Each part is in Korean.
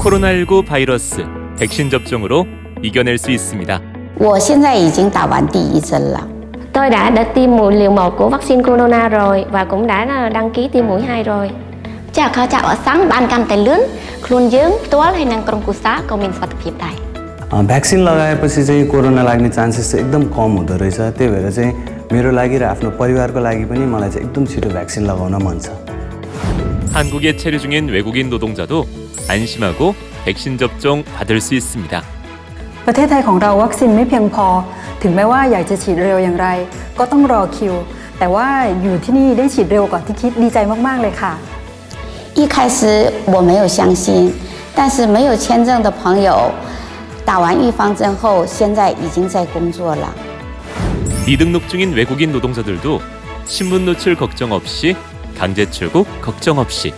코로나19 바이러스 백신 접종으로 이겨낼 수 있습니다. 我现在已经打完第一针了。 Tôi đã đã tiêm mũi liều 1 của vaccine corona rồi và cũng đã là đăng ký tiêm mũi 2 rồi. ចាក់ខោចាក់វ៉ាក់សាំងបានកាន់តែលឿនខ្លួនយើងផ្ទាល់ហើយនិងក្រុមគ្រួសារក៏មានសុវត្ថិភាពដែរ अ, भ्याक्सिन लगाएपछि चाहिँ कोरोना लाग्ने चान्सेस चाहिँ एकदम कम हुँदो रहेछ त्यही भएर चाहिँ मेरो लागि र आफ्नो परिवारको लागि पनि मलाई चाहिँ एकदम छिटो भ्याक्सिन लगाउन मन छ 한국에 체류 중인 외국인 노동자도 안심하고 백신 접종 받을 수 있습니다. ประเทศไทยของเราวัคซีนไม่เพียงพอ ถึงแม้ว่าอยากจะฉีดเร็วอย่างไร ก็ต้องรอคิว แต่ว่าอยู่ที่นี่ได้ฉีดเร็วกว่าที่คิดดีใจมาก ๆ เลยค่ะ 一开始我没有相信，但是没有签证的朋友打完预防针后，现在已经在工作了。 미등록 중인 외국인 노동자들도 신분 노출 걱정 없이 강제 출국 걱정 없이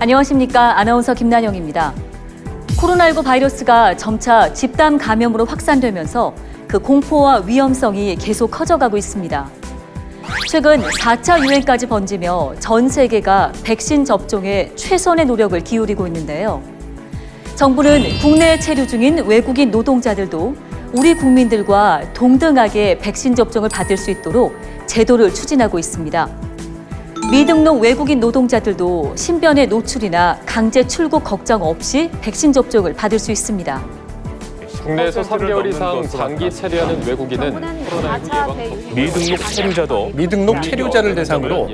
안녕하십니까. 아나운서 김난영입니다. 코로나19 바이러스가 점차 집단 감염으로 확산되면서 그 공포와 위험성이 계속 커져가고 있습니다. 최근 4차 유행까지 번지며 전 세계가 백신 접종에 최선의 노력을 기울이고 있는데요. 정부는 국내에 체류 중인 외국인 노동자들도 우리 국민들과 동등하게 백신 접종을 받을 수 있도록 제도를 추진하고 있습니다. 미등록 외국인 노동자들도 신변의 노출이나 강제 출국 걱정 없이 백신 접종을 받을 수 있습니다. 국내에서 3개월 이상 장기 체류하는 외국인은 코로나19 예방 미등록 체류자도 미등록 체류자를 대상으로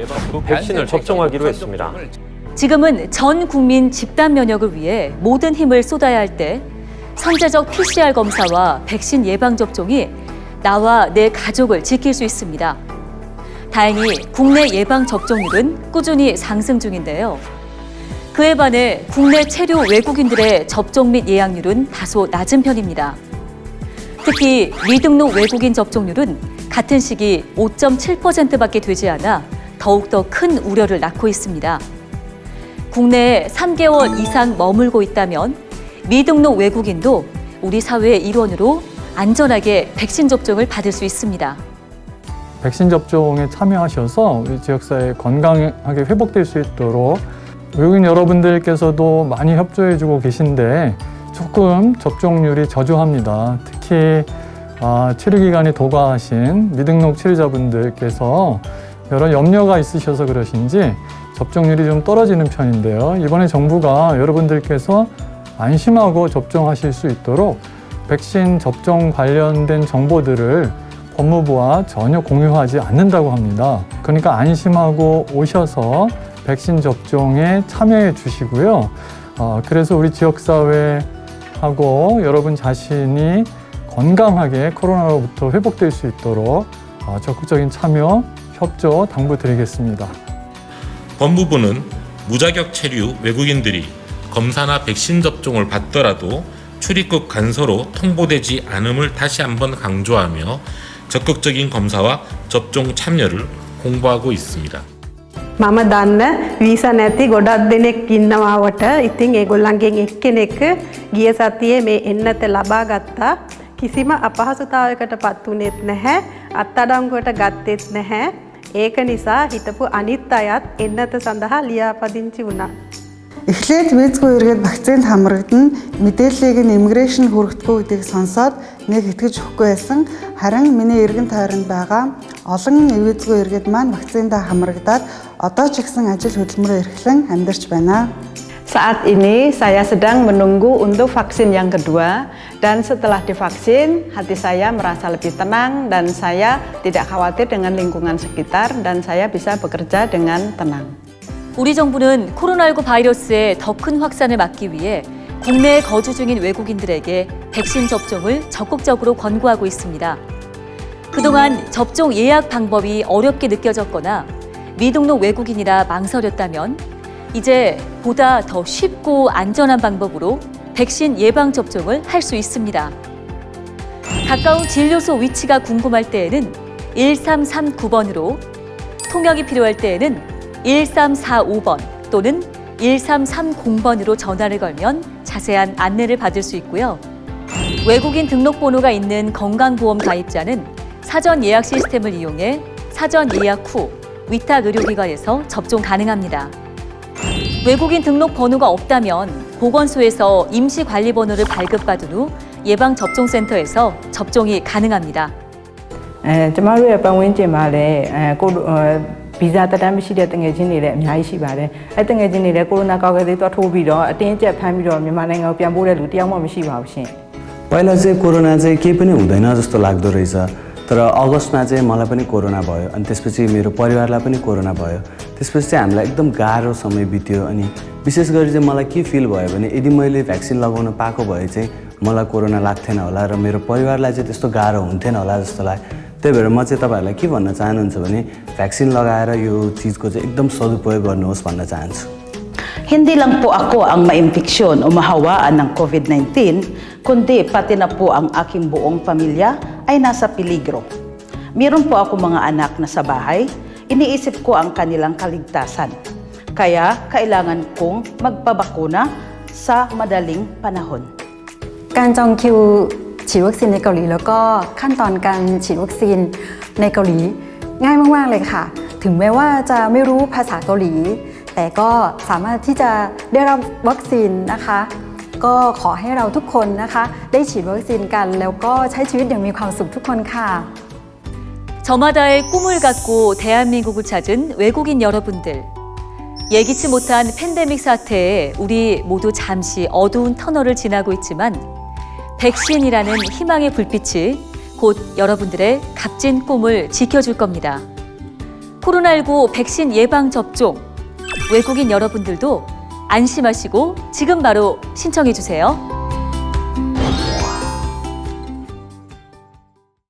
백신을 접종하기로 했습니다. 지금은 전 국민 집단 면역을 위해 모든 힘을 쏟아야 할 때 선제적 PCR 검사와 백신 예방 접종이 나와 내 가족을 지킬 수 있습니다. 다행히 국내 예방 접종률은 꾸준히 상승 중인데요. 그에 반해 국내 체류 외국인들의 접종 및 예약률은 다소 낮은 편입니다. 특히 미등록 외국인 접종률은 같은 시기 5.7%밖에 되지 않아 더욱더 큰 우려를 낳고 있습니다. 국내에 3개월 이상 머물고 있다면 미등록 외국인도 우리 사회의 일원으로 안전하게 백신 접종을 받을 수 있습니다. 백신 접종에 참여하셔서 우리 지역사회 건강하게 회복될 수 있도록 외국인 여러분들께서도 많이 협조해주고 계신데 조금 접종률이 저조합니다. 특히 아, 치료 기간이 도과하신 미등록 치료자분들께서 여러 염려가 있으셔서 그러신지 접종률이 좀 떨어지는 편인데요. 이번에 정부가 여러분들께서 안심하고 접종하실 수 있도록 백신 접종 관련된 정보들을 법무부와 전혀 공유하지 않는다고 합니다. 그러니까 안심하고 오셔서 백신 접종에 참여해 주시고요. 어, 그래서 우리 지역사회하고 여러분 자신이 건강하게 코로나로부터 회복될 수 있도록 어, 적극적인 참여, 협조 당부드리겠습니다. 법무부는 무자격 체류 외국인들이 검사나 백신 접종을 받더라도 출입국 간서로 통보되지 않음을 다시 한번 강조하며 적극적인 검사와 접종 참여를 홍보하고 있습니다. මම දන්න වීසා නැති ගොඩක් දෙනෙක් ඉන්නවාවට ඉතිං ඒගොල්ලන්ගෙන් එක්කෙනෙක් ගිය සතියේ මේ එන්නත ලබා ගත්තා කිසිම අපහසුතාවකට පත් වනෙත් නැහැ අත්තඩංගුවට ගත්තෙත් නැහැ ඒක නිසා හිටපු අනිත් අයත් එන්නත සඳහා ලියාපදිංචි වුණා. Эхлээд визгүй эргээд вакцинд хамрагдана мэдээллийг нь иммиграшн хүргэдэггүй гэдгийг сонсоод нэг итгэж өгөхгүй байсан. Харин миний эргэн тойронд байгаа олон визгүй эргээд маань вакциндаа хамрагдаад одоо ч ихсэн ажил хөдөлмөрөөр эрхлэн амьдарч байна. Saat ini saya sedang menunggu untuk vaksin yang kedua dan setelah divaksin hati saya merasa lebih tenang dan saya tidak khawatir dengan lingkungan sekitar dan saya bisa bekerja dengan tenang. 우리 정부는 코로나19 바이러스의 더 큰 확산을 막기 위해 국내에 거주 중인 외국인들에게 백신 접종을 적극적으로 권고하고 있습니다. 그동안 접종 예약 방법이 어렵게 느껴졌거나 미등록 외국인이라 망설였다면 이제 보다 더 쉽고 안전한 방법으로 백신 예방 접종을 할 수 있습니다. 가까운 진료소 위치가 궁금할 때에는 1339번으로 통역이 필요할 때에는 1345번 또는 1330번으로 전화를 걸면 자세한 안내를 받을 수 있고요. 외국인 등록번호가 있는 건강보험 가입자는 사전 예약 시스템을 이용해 사전 예약 후 위탁 의료기관에서 접종 가능합니다. 외국인 등록 번호가 없다면 보건소에서 임시관리번호를 발급받은 후 예방접종센터에서 접종이 가능합니다. အဲကျမတို့ရဲ့ပတ်ဝန်းကျင်မှာလည်းအဲကို ဗီဇာတက်တမ်းမရှိတဲ့တငယ်ချင်းတွေလည်းအများကြီးရှိပါတယ်အဲတငယ်ချင်းတွေလည်းကိုရိုနာကောက်ခဲ့သေးသွားထိုးပြီးတော့အတင်းအကျပ်ဖမ်းပြီးတော့မြန်မာနိုင်ငံကိုပြန်ပို့တဲ့လူတယောက်မှမရှိပါဘူးရှင် पहिला चाहिँ कोरोना चाहिँ केही पनि हुँदैन जस्तो लाग्दो रहेछ तर अगस्तमा चाहिँ मलाई पनि कोरोना भयो अनि त्यसपछि मेरो परिवारलाई पनि कोरोना भयो त्यसपछि चाहिँ हामीलाई एकदम गाह्रो समय बित्यो अनि विशेष गरी चाहिँ मलाई के फिल भयो भने यदि मैले भ्याक्सिन लगाउन पाएको भए चाहिँ मलाई कोरोना लाग्थेन होला र मेरो परिवारलाई चाहिँ त्यस्तो गाह्रो हुन्थेन होला जस्तो लाग्यो त्यही भएर म चाहिँ तपाईँहरूलाई के भन्न चाहनुहुन्छ भने भ्याक्सिन लगाएर यो चिजको चाहिँ एकदम सदुपयोग गर्नुहोस् भन्न चाहन्छु Hindi lang po ako ang maimpeksyon o mahawaan ng COVID-19, kundi pati na po ang aking buong pamilya ay nasa peligro. Meron po ako mga anak na sa bahay, iniisip ko ang kanilang kaligtasan. Kaya kailangan kong magpabakuna sa madaling panahon. การจองคิว ฉีดวัคซีนในเกาหลี แล้วก็ขั้นตอนการฉีดวัคซีนในเกาหลีง่ายมาก ๆ เลยค่ะ ถึงแม้ว่าจะไม่รู้ภาษาเกาหลี แต่ก็สามารถที่จะได้รับวัคซีนนะคะ ก็ขอให้เราทุกคนนะคะ ได้ฉีดวัคซีนกัน แล้วก็ใช้ชีวิตอย่างมีความสุขทุกคนค่ะ 저마다의 꿈을 갖고 대한민국을 찾은 외국인 여러분들. 예기치 못한 팬데믹 사태에 우리 모두 잠시 어두운 터널을 지나고 있지만 백신이라는 희망의 불빛이 곧 여러분들의 값진 꿈을 지켜줄 겁니다. 코로나19 백신 예방 접종. 외국인 여러분들도 안심하시고 지금 바로 신청해 주세요.